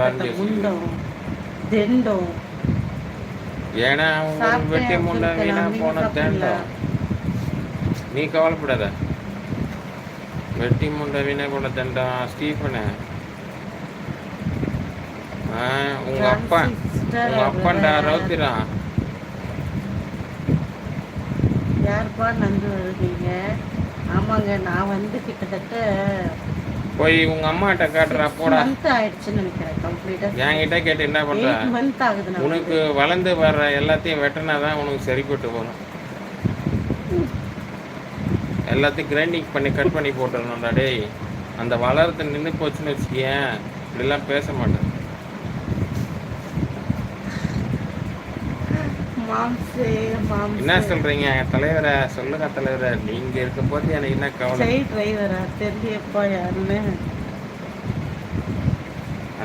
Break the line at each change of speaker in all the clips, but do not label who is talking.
வரைஞ்சி
முண்டம் தெண்டம்.
ஏன்னா அவங்க
சாப்பிட்டேன்
வெட்டி முண்டை வீணா போன. தேண்டம். நீ கவலைப்படாத. வெட்டி முண்டை வீணா போன தேண்டம் ஸ்டீஃபனு. உங்க அப்பா உங்க அப்பாண்டா. ரவுத்திரான்
யாருப்பா நந்து வருவீங்க ஆமாங்க நான் வந்து கிட்டத்தட்ட
போய் உங்க அம்மாட்ட காட்டுறா போடா.
மந்த் ஆயிடுச்சுன்னு நினைக்கிறேன் கம்ப்ளீட்டா
என்கிட்ட கேட்டு என்ன பண்ற?
மந்த் ஆகுது
உனக்கு வளர்ந்து வர்ற எல்லாத்தையும் வெட்டினா தான் உனக்கு சரிப்பட்டு வரும் எல்லாத்தையும் கிரைண்டிங் பண்ணி கட் பண்ணி போட்டுடணும்டா டேய். அந்த வளர்த்து நின்று போச்சுன்னு வச்சுக்கேன் இப்படிலாம் பேச மாட்டேன். என்ன சொல்றீங்க? தலைவரை சொல்லுங்க தலைவரை. நீங்க இருக்கும்போது எனக்கு என்ன கவலை?
டிரைவரா தெரியப்பா யாருன்னு.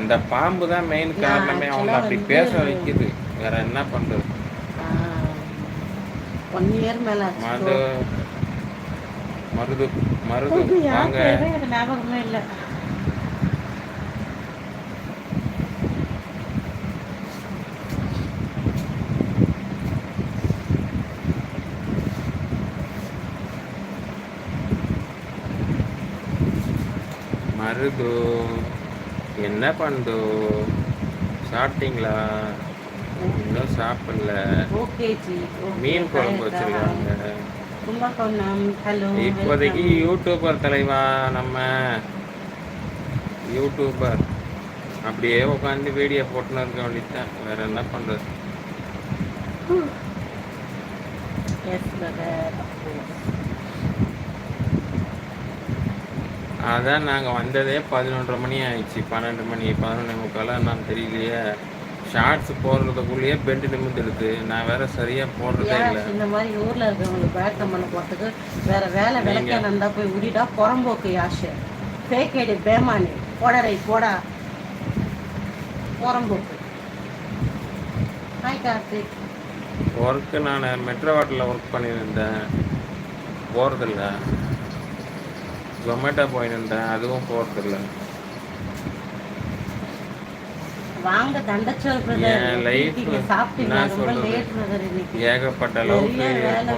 அந்த பாம்பு தான் மெயின் காரணமே. அவங்க அப்படி பேச வைக்குது. வேற என்ன பண்றது?
ஒன் இயர் மேல
மது
ஆச்சு
மருது மருது
எனக்கு ஞாபகமே இல்லை.
மருது என்ன பண்ணு சாப்பிட்டீங்களா? இன்னும் சாப்பிடல. மீன் குழம்பு வச்சிருக்காங்க. இப்போதைக்கு யூடியூபர் தலைவா நம்ம யூடியூபர் அப்படியே உட்காந்து வீடியோ போட்டுன்னு இருக்க வேண்டியதுதான். வேற என்ன பண்றது
எஸ் பிரதர்
அதான் நாங்கள் வந்ததே பதினொன்றரை மணி ஆயிடுச்சு. பன்னெண்டு மணி பதினொன்று முக்காலாம் நான் தெரியலையே. ஷார்ட்ஸ் போடுறதுக்குள்ளேயே பெண்டு நிமிந்துடுது நான் வேற சரியாக போடுறதே இல்லை.
இந்த மாதிரி ஊர்ல இருக்கவங்களுக்கு பேக் பண்ண போறதுக்கு வேற வேலை விளக்க நந்தா போய் உடிடா புறம்போக்கு யாஷ். ஃபேக் ஐடி பேமானி. போடரை போடா. புறம்போக்கு. ஹாய் கார்த்திக்.
ஒர்க்கு நான் மெட்ரோவாட்டில் ஒர்க் பண்ணியிருந்தேன் போகிறதில்ல ஜொமேட்டோ போயிருந்தேன் அதுவும் போகிறதில்ல
வாங்க தண்டச்சோர்
என்
பிரதர் ரொம்ப? லேட் இன்னைக்கு.
ஏகப்பட்ட லவ் ஃபெயிலியர்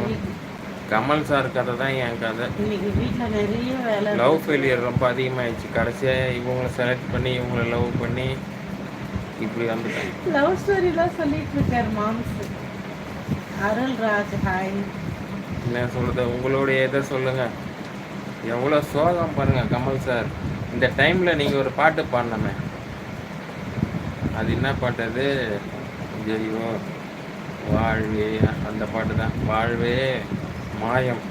கமல் சார் கதை தான் என் கதை.
இன்னைக்கு வீட்ல நிறைய வேலை
லவ் ஃபெயிலியர் ரொம்ப அதிகமாகிடுச்சு கடைசியாக இவங்களை செலக்ட் பண்ணி இவங்களை லவ் பண்ணி இப்படி வந்துட்டேன்.
லவ் ஸ்டோரிலாம் சொல்லிட்டு இருக்காரு மாம்ஸ். அருள்ராஜ் ஹாய்
என்ன சொல்கிறது உங்களுடைய இதை சொல்லுங்கள் எவ்வளோ சோகம் பாருங்கள் கமல் சார் இந்த டைமில் நீங்கள் ஒரு பாட்டு பாடினமே அது என்ன பாட்டு அது? ஐயோ வாழ்வே. அந்த பாட்டு தான். வாழ்வே மாயம்.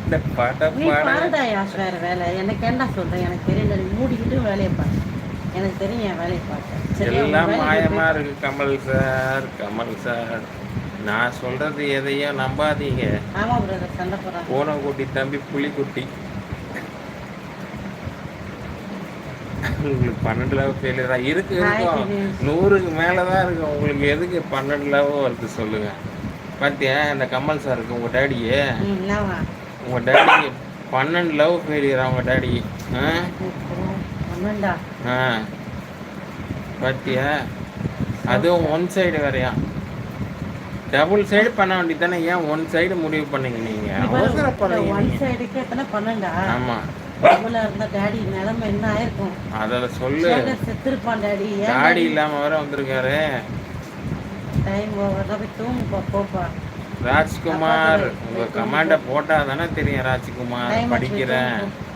இந்த பாட்டை பாட.
வேலை? எனக்கு என்ன சொல்றேன் எனக்கு தெரியல. மூடிக்கிட்டு வேலையை பாரு எனக்கு தெரியும் என் வேலையை பார்த்தேன்
எல்லாம்
வேலையை
மாயமா
போய்
இருக்கு கமல் சார் கமல் சார் நான் சொல்றது எதையும் நம்பாதீங்க. பூனைக்குட்டி தம்பி புலிக்குட்டி உங்களுக்கு பன்னெண்டு லவ் ஃபெயிலியரா இருக்கு? இருக்கும். நூறுக்கு மேலே தான் இருக்கு. உங்களுக்கு எதுக்கு பன்னெண்டு லவ் வருது சொல்லுங்க. பாத்தியா இந்த கமல் சாருக்கு உங்க டேடியே
ம் என்னவா
உங்க டேடி பன்னெண்டு லவ் ஃபெயிலியர் அவங்க டேடி ஆ? பாத்தியா? அதுவும் ஒன் சைடு வேறையா? டபுள் சைடு பண்ண வேண்டியது தானே ஏன் ஒன் சைடு முடிவு பண்ணீங்க நீங்க? அவசரம் பண்ணீங்க
ஒன். சைடுக்கு எத்தனை பன்னெண்டா
ஆமா.
டபுளா இருந்தா டாடி நிலைமை என்ன ஆயிருக்கும்?
அத சொல்லு.
செத்துருப்பான் டாடி
தாடி இல்லாம வேற வந்திருக்காரு.
டைம் ஓவர் போய் தூங்குப்பா போப்பா.
ராஜ்குமார் உங்க கமாண்ட போட்டா தானே தெரியும் ராஜ்குமார். படிக்கிறேன்.
தூங்கு.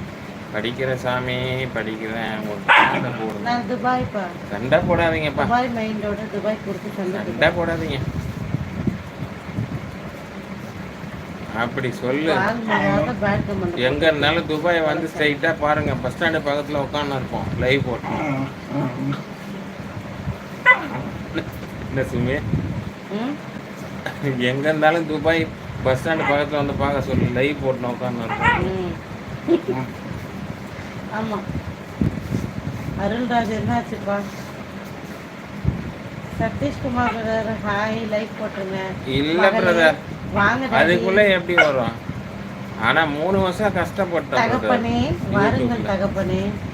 படிக்கிறேன் சாமி படிக்கிறேன். அ போடுங்க. சண்டை போடாதீங்கப்பா.
சண்டை
சண்டை போடாதீங்க. அப்படி சொல்லு. இருந்தாலும் துபாய் வந்து ஸ்ட்ரைட்டா பாருங்க. பஸ் ஸ்டாண்டு பக்கத்துல உட்காந்து இருப்போம். லைவ் போட்டு என்ன சுமி எங்க இருந்தாலும் துபாய் பஸ் ஸ்டாண்டு பக்கத்துல வந்து பார்க்க சொல்லு. லைவ் போட்டு உட்காந்து இருப்போம்.
ம். ஆமா. அருள்ராஜ் என்னாச்சுப்பா? சதீஷ்குமார் பிரதர் ஹாய் லைக் போட்டுருங்க.
இல்ல பிரதர். அதுக்குள்ள எப்படி வரும் ஆனா மூணு வருஷம் கஷ்டப்பட்டோம்.
தகப்பனே வாருங்கள். தகப்பனே